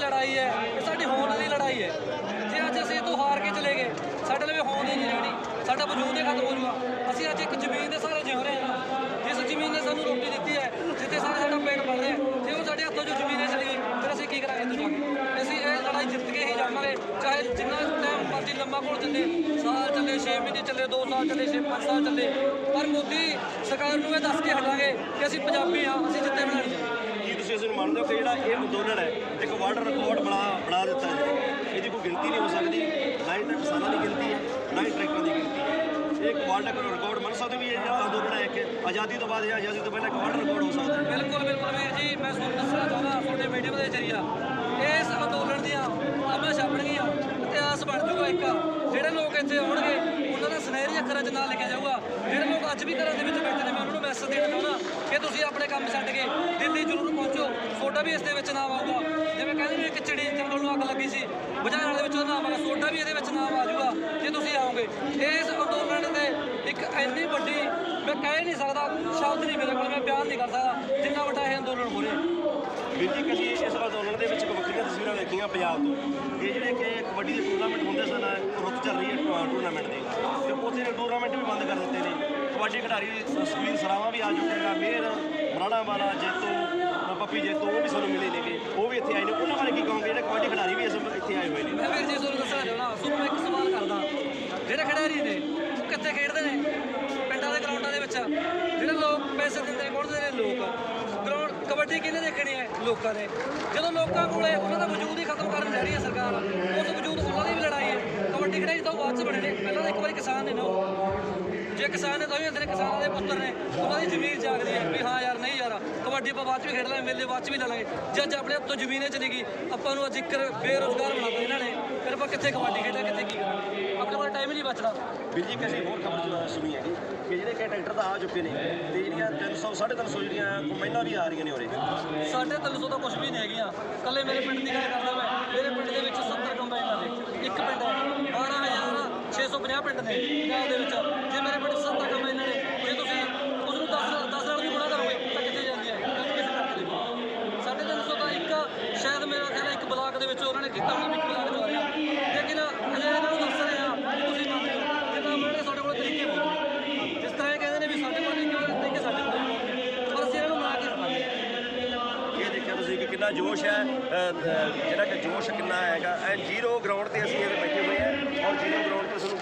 ਲੜਾਈ ਹੈ, ਇਹ ਸਾਡੀ ਹੋਣ ਦੀ ਲੜਾਈ ਹੈ। ਜੇ ਅੱਜ ਅਸੀਂ ਤੋਂ ਹਾਰ ਕੇ ਚਲੇ ਗਏ, ਸਾਡੇ ਲਈ ਹੋਣ ਹੀ ਨਹੀਂ ਰਹਿਣੀ ਸਾਡਾ ਵਜੂਦ ਹੀ ਖਤਮ ਹੋ ਜਾਊਗਾ ਅਸੀਂ ਅੱਜ ਇੱਕ ਜ਼ਮੀਨ ਦੇ ਸਾਰੇ ਜਿਉ ਰਹੇ ਹਾਂ ਜਿਸ ਜ਼ਮੀਨ ਨੇ ਸਾਨੂੰ ਰੋਟੀ ਦਿੱਤੀ ਹੈ ਜਿੱਥੇ ਸਾਰੇ ਸਾਡਾ ਪੇਟ ਭਰ ਰਿਹਾ ਜੇ ਉਹ ਸਾਡੇ ਹੱਥੋਂ ਜੋ ਜ਼ਮੀਨ ਚਲੀ ਗਈ ਫਿਰ ਅਸੀਂ ਕੀ ਕਰਾਂਗੇ ਤੂੰ ਜਾ ਕੇ ਅਸੀਂ ਜਿੱਤ ਕੇ ਹੀ ਜਾਵਾਂਗੇ। ਚਾਹੇ ਜਿੰਨਾ ਟਾਈਮ ਮਰਜ਼ੀ ਲੰਮਾ ਕੋਲ ਚੱਲੇ ਸਾਲ ਚੱਲੇ 6 ਮਹੀਨੇ ਚੱਲੇ 2 ਸਾਲ ਚੱਲੇ 6 5 ਸਾਲ ਚੱਲੇ। ਪਰ ਮੋਦੀ ਸਰਕਾਰ ਨੂੰ ਇਹ ਦੱਸ ਕੇ ਹਟਾਂਗੇ ਕਿ ਅਸੀਂ ਪੰਜਾਬੀ ਹਾਂ ਅਸੀਂ ਜਿੱਤੇ ਬਣਾਣੀ ਕੀ ਤੁਸੀਂ ਇਸ ਨੂੰ ਮੰਨਦੇ ਹੋ ਕਿ ਜਿਹੜਾ ਇਹ ਅੰਦੋਲਨ ਹੈ ਇੱਕ ਵਰਲਡ ਰਿਕਾਰਡ ਬਣਾ ਬਣਾ ਦਿੱਤਾ ਹੈ? ਇਹਦੀ ਕੋਈ ਗਿਣਤੀ ਨਹੀਂ ਹੋ ਸਕਦੀ। ਨਾ ਹੀ ਤਾਂ ਕਿਸਾਨਾਂ ਦੀ ਗਿਣਤੀ ਹੈ ਨਾ ਹੀ ਟਰੈਕਟਰਾਂ ਦੀ ਗਿਣਤੀ ਹੈ। ਇੱਕ ਵਰਲਡ ਰਿਕਾਰਡ ਮੰਨ ਸਕਦੇ ਵੀ ਇਹ ਜਿਹੜਾ ਅੰਦੋਲਨ ਹੈ ਇੱਕ ਆਜ਼ਾਦੀ ਤੋਂ ਬਾਅਦ ਜਾਂ ਆਜ਼ਾਦੀ ਤੋਂ ਪਹਿਲਾਂ ਇੱਕ ਵਰਲਡ ਰਿਕਾਰਡ ਹੋ ਸਕਦਾ ਬਿਲਕੁਲ ਬਿਲਕੁਲ ਵੀਰ ਜੀ ਮੈਂ ਤੁਹਾਨੂੰ ਦੱਸਣਾ ਚਾਹੁੰਦਾ ਤੁਹਾਡੇ ਮੀਡੀਅਮ ਦੇ ਜ਼ਰੀਆ ਇਸ ਅੰਦੋਲਨ ਦੀਆਂ ਆਵਾਂ ਛਾਪਣਗੀਆਂ ਇਤਿਹਾਸ ਬਣ ਜਾਊਗਾ ਇੱਕ ਜਿਹੜੇ ਲੋਕ ਇੱਥੇ ਆਉਣਗੇ, ਉਹਨਾਂ ਦਾ ਸੁਨਹਿਰੀ ਅੱਖਰਾਂ 'ਚ ਨਾਂ ਲਿਖਿਆ ਜਾਊਗਾ। ਜਿਹੜੇ ਲੋਕ ਅੱਜ ਵੀ ਘਰਾਂ ਦੇ ਵਿੱਚ ਬੈਠੇ ਨੇ, ਮੈਂ ਉਹਨਾਂ ਨੂੰ ਮੈਸੇਜ ਦੇਣਾ ਚਾਹੁੰਦਾ ਕਿ ਤੁਸੀਂ ਆਪਣੇ ਕੰਮ ਛੱਡ ਕੇ ਦਿੱਲੀ ਜ਼ਰੂਰ ਪਹੁੰਚੋ। ਤੁਹਾਡਾ ਵੀ ਇਸ ਦੇ ਵਿੱਚ ਨਾਮ ਆਊਗਾ। ਜਿਵੇਂ ਕਹਿੰਦੇ ਨੇ, ਇੱਕ ਚਿੜੀ ਜੰਗਲ ਨੂੰ ਅੱਗ ਲੱਗੀ ਸੀ। ਬੁਝਾਉਣ ਵਾਲੇ ਵਿੱਚ ਉਹਦਾ ਨਾਮ ਆਗਾ ਤੁਹਾਡਾ ਵੀ ਇਹਦੇ ਵਿੱਚ ਨਾਮ ਆ ਜਾਊਗਾ ਜੇ ਤੁਸੀਂ ਆਓਗੇ। ਇਸ ਅੰਦੋਲਨ ਦੇ ਇੱਕ ਇੰਨੀ ਵੱਡੀ, ਮੈਂ ਕਹਿ ਨਹੀਂ ਸਕਦਾ, ਸ਼ਬਦ ਨਹੀਂ ਮੇਰੇ ਕੋਲ, ਮੈਂ ਬਿਆਨ ਨਹੀਂ ਕਰ ਸਕਦਾ, ਜਿੰਨਾ ਵੱਡਾ ਇਹ ਅੰਦੋਲਨ ਹੋ ਰਿਹਾ। ਵੀਰ ਜੀ, ਕਦੀ ਇਸ ਅੰਦੋਲਨ ਦੇ ਵਿੱਚ ਇੱਕ ਵੱਖਰੀਆਂ ਤਸਵੀਰਾਂ ਵੇਖੀਆਂ ਪੰਜਾਬ ਤੋਂ? ਇਹ ਜਿਹੜੇ ਕਿ ਕਬੱਡੀ ਦੇ ਟੂਰਨਾਮੈਂਟ ਹੁੰਦੇ ਸਨ, ਰੁੱਤ ਚੱਲ ਰਹੀ ਹੈ। ਤੇ ਟੂਰਨਾਮੈਂਟ ਵੀ ਬੰਦ ਕਰ ਦਿੱਤੇ ਨੇ। ਕਬੱਡੀ ਖਿਡਾਰੀ ਸੁਖਵੀਰ ਸਰਾਵਾ ਵੀ ਆ ਚੁੱਕੇਗਾ ਨੇ ਮੇਰ ਮਰਾਣਾ ਵਾਲਾ, ਜੇਤੂ ਪੱਪੀ ਜੇਤੂ, ਉਹ ਵੀ ਸਾਨੂੰ ਮਿਲੇ ਨੇਗੇ। ਉਹ ਵੀ ਇੱਥੇ ਆਏ ਨੇ। ਉਹਨਾਂ ਬਾਰੇ ਕੀ ਕਹੋਗੇ? ਜਿਹੜੇ ਕਬੱਡੀ ਖਿਡਾਰੀ ਵੀ ਇਸ ਇੱਥੇ ਆਏ ਹੋਏ ਨੇ। ਮੈਂ ਵੀਰ ਜੀ ਤੁਹਾਨੂੰ ਦੱਸਣਾ ਚਾਹੁੰਦਾ ਸੋ ਮੈਂ ਇੱਕ ਸਵਾਲ ਕਰਦਾ। ਜਿਹੜੇ ਖਿਡਾਰੀ ਨੇ, ਉਹ ਕਿੱਥੇ ਖੇਡਦੇ ਨੇ? ਪਿੰਡਾਂ ਦੇ ਗਰਾਊਂਡਾਂ ਦੇ ਵਿੱਚ। ਜਿਹੜੇ ਲੋਕ ਪੈਸੇ ਦਿੰਦੇ ਨੇ ਕੋਣਦੇ ਨੇ ਲੋਕ। ਗਰਾਊਂਡ ਕਬੱਡੀ ਕਿਹਨੇ ਦੇਖਣੀ ਹੈ? ਲੋਕਾਂ ਨੇ। ਜਦੋਂ ਲੋਕਾਂ ਕੋਲੇ ਉਹਨਾਂ ਦਾ ਵਜੂਦ ਹੀ ਖਤਮ ਕਰਨ ਜਾ ਰਹੀ ਹੈ ਸਰਕਾਰ ਉਸ ਵਜੂਦ ਉਹਨਾਂ ਦੀ ਵੀ ਲੜਾਈ ਹੈ ਕਬੱਡੀ ਖਿਡਾਰੀ ਤਾਂ ਉਹ ਬਾਅਦ ਚ ਬਣੇ ਨੇ ਪਹਿਲਾਂ ਤਾਂ ਇੱਕ ਵਾਰੀ ਕਿਸਾਨ ਨੇ ਨਾ ਉਹ। ਜੇ ਕਿਸਾਨ ਨੇ ਤਾਂ ਵੀ ਹੁੰਦੇ ਨੇ ਕਿਸਾਨਾਂ ਦੇ ਪੁੱਤਰ ਨੇ ਉਹਨਾਂ ਦੀ ਜ਼ਮੀਨ ਜਾਗਦੀ ਹੈ ਵੀ ਹਾਂ ਯਾਰ ਨਹੀਂ ਯਾਰ ਕਬੱਡੀ ਆਪਾਂ ਬਾਅਦ ਚ ਵੀ ਖੇਡ ਲਾਂਗੇ ਮੇਲੇ ਬਾਅਦ ਚ ਵੀ ਲੈ ਲਾਂਗੇ। ਜੇ ਅੱਜ ਆਪਣੇ ਹੱਥੋਂ ਜ਼ਮੀਨੇ ਚਲੀ ਗਈ ਆਪਾਂ ਨੂੰ ਅੱਜ ਇੱਕ ਬੇਰੋਜ਼ਗਾਰ ਬਣਾ ਦਿੱਤਾ ਇਹਨਾਂ ਨੇ ਫਿਰ ਆਪਾਂ ਕਿੱਥੇ ਕਬੱਡੀ ਖੇਡਾਂ ਕਿੱਥੇ ਕੀ ਕਰਾਂਗੇ? ਆਪਣੇ ਕੋਲ ਟਾਈਮ ਹੀ ਨਹੀਂ ਬਚਦਾ। ਵੀਰ ਜੀ ਕਿਸੇ ਹੋਰ ਖਬਰ ਸੁਣੀ ਹੈਗੀ ਕਿ ਜਿਹੜੇ ਕਿ ਟਰੈਕਟਰ ਤਾਂ ਆ ਚੁੱਕੇ ਨੇ ਤੇ ਜਿਹੜੀਆਂ 300 350 ਜਿਹੜੀਆਂ ਕੰਬਾਈਨਾਂ ਵੀ ਆ ਰਹੀਆਂ ਨੇ ਉਰੇ। ਸਾਢੇ ਤਿੰਨ ਸੌ ਤਾਂ ਕੁਝ ਵੀ ਨਹੀਂ ਹੈਗੀਆਂ। ਕੱਲੇ ਮੇਰੇ ਪਿੰਡ ਦੀ ਗੱਲ ਕਰਦਾ ਮੈਂ ਮੇਰੇ ਪਿੰਡ ਦੇ ਵਿੱਚ 70 ਕੰਬਾਈਨਾਂ ਨੇ ਇੱਕ ਪਿੰਡ ਹੈ। 12650 ਪਿੰਡ ਨੇ ਪੰਜਾਬ ਦੇ ਵਿੱਚ। ਜੇ ਮੇਰੇ ਪਿੰਡ 'ਚ 70 ਕੰਬਾਈਨਾਂ ਨੇ, ਜੇ ਤੁਸੀਂ ਉਸ ਨੂੰ 10 10 ਨਾਲ ਵੀ ਗੁਣਾ ਕਰੋਗੇ, ਤਾਂ ਕਿੱਥੇ ਜਾਂਦੀ ਹੈ ਕਿਉਂਕਿ ਕਿਸੇ ਕਰਕੇ ਨਹੀਂ ਸਾਡੇ ਤਾਂ ਸੌ ਤਾਂ ਇੱਕ, ਸ਼ਾਇਦ ਮੇਰਾ ਖਿਆਲ ਇੱਕ ਬਲਾਕ ਦੇ ਵਿੱਚ ਉਹਨਾਂ ਨੇ ਕੀਤਾ ਹੋਣਾ ਇੱਕ ਬਲਾਕ ਚ ਆ ਲੇਕਿਨ ਅਜੇ ਇਹਨਾਂ ਨੂੰ ਦੱਸ ਰਹੇ ਆ ਕਿ ਤੁਸੀਂ ਮੰਨ ਲਓ ਜਿੱਦਾਂ ਉਹਨਾਂ ਨੇ ਸਾਡੇ ਕੋਲ ਤਰੀਕੇ ਬਹੁਤ ਜਿਸ ਤਰ੍ਹਾਂ ਇਹ ਕਹਿੰਦੇ ਨੇ ਵੀ ਸਾਡੇ ਕੋਲ ਨਹੀਂ ਕਿਉਂ ਤਰੀਕੇ ਸਾਡੇ ਕੋਲ ਪਰ ਅਸੀਂ ਇਹਨਾਂ ਨੂੰ ਨਾ ਕੇ ਰਖਾਂਗੇ ਇਹ ਦੇਖਿਆ ਤੁਸੀਂ ਕਿ ਕਿੰਨਾ ਜੋਸ਼ ਹੈ ਜਿਹੜਾ ਕਿ ਜੋਸ਼ ਕਿੰਨਾ ਹੈਗਾ। ਐ ਜ਼ੀਰੋ ਗਰਾਊਂਡ ਤੇ ਅਸੀਂ ਇਹ ਬੈਠੇ ਹੋਏ ਹਾਂ, ਔਰ ਜ਼ੀਰੋ ਗਰਾਊਂਡ ਤੇ ਸਾਨੂੰ